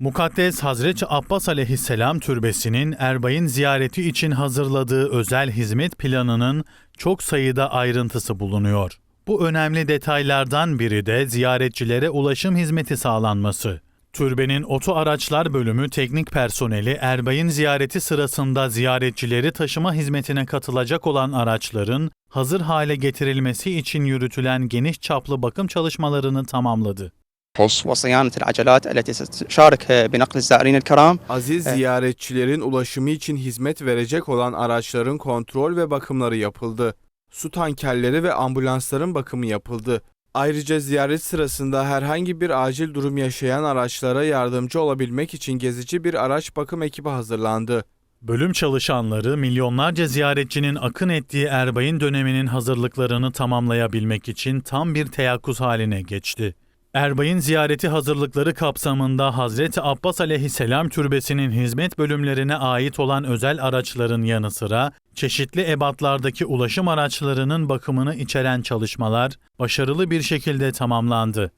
Mukaddes Hazreti Abbas aleyhisselam türbesinin Erbay'ın ziyareti için hazırladığı özel hizmet planının çok sayıda ayrıntısı bulunuyor. Bu önemli detaylardan biri de ziyaretçilere ulaşım hizmeti sağlanması. Türbenin oto araçlar bölümü teknik personeli Erbay'ın ziyareti sırasında ziyaretçileri taşıma hizmetine katılacak olan araçların hazır hale getirilmesi için yürütülen geniş çaplı bakım çalışmalarını tamamladı. خص وصيانة العجلات التي ستشارك بنقل الزائرين الكرام Aziz Evet. ziyaretçilerin ulaşımı için hizmet verecek olan araçların kontrol ve bakımları yapıldı. Su tankerleri ve ambulansların bakımı yapıldı. Ayrıca ziyaret sırasında herhangi bir acil durum yaşayan araçlara yardımcı olabilmek için gezici bir araç bakım ekibi hazırlandı. Bölüm çalışanları milyonlarca ziyaretçinin akın ettiği Erbay'ın döneminin hazırlıklarını tamamlayabilmek için tam bir teyakkuz haline geçti. Erbay'ın ziyareti hazırlıkları kapsamında Hazreti Abbas aleyhisselam türbesinin hizmet bölümlerine ait olan özel araçların yanı sıra çeşitli ebatlardaki ulaşım araçlarının bakımını içeren çalışmalar başarılı bir şekilde tamamlandı.